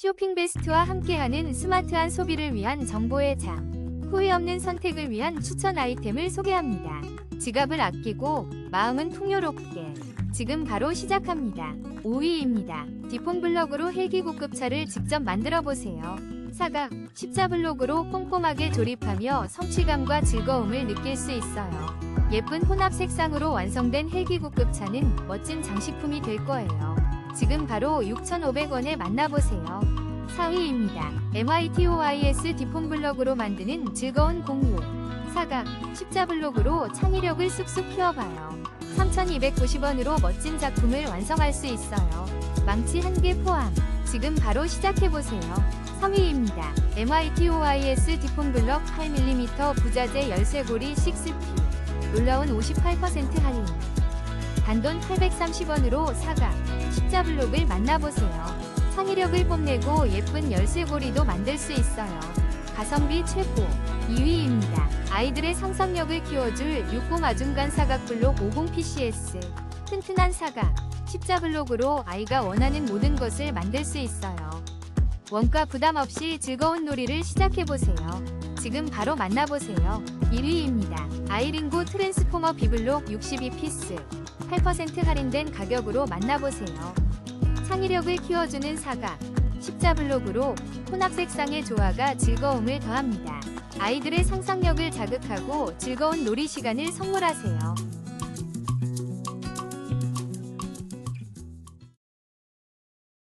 쇼핑 베스트와 함께하는 스마트한 소비를 위한 정보의 장. 후회 없는 선택을 위한 추천 아이템을 소개합니다. 지갑을 아끼고 마음은 풍요롭게. 지금 바로 시작합니다. 5위입니다. 디폰 블럭으로 헬기 고급차를 직접 만들어 보세요. 사각, 십자 블록으로 꼼꼼하게 조립하며 성취감과 즐거움을 느낄 수 있어요. 예쁜 혼합 색상으로 완성된 헬기 고급차는 멋진 장식품이 될 거예요. 지금 바로 6,500원에 만나보세요. 4위입니다. MITOIS 디폰 블럭으로 만드는 즐거운 공유. 사각, 십자 블록으로 창의력을 쑥쑥 키워봐요. 3,290원으로 멋진 작품을 완성할 수 있어요. 망치 한 개 포함. 지금 바로 시작해보세요. 3위입니다. MITOIS 디폰 블럭 8mm 부자재 열쇠고리 6P. 놀라운 58% 할인. 단돈 830원으로 사각, 십자 블록을 만나보세요. 창의력을 뽐내고 예쁜 열쇠고리도 만들 수 있어요. 가성비 최고 2위입니다. 아이들의 상상력을 키워줄 60 아중간 사각 블록 50PCS 튼튼한 사각 십자 블록으로 아이가 원하는 모든 것을 만들 수 있어요. 원가 부담 없이 즐거운 놀이를 시작해보세요. 지금 바로 만나보세요. 1위입니다. 아이링고 트랜스포머 비블록 62피스 8% 할인된 가격으로 만나보세요. 창의력을 키워주는 사각, 십자 블록으로 혼합 색상의 조화가 즐거움을 더합니다. 아이들의 상상력을 자극하고 즐거운 놀이 시간을 선물하세요.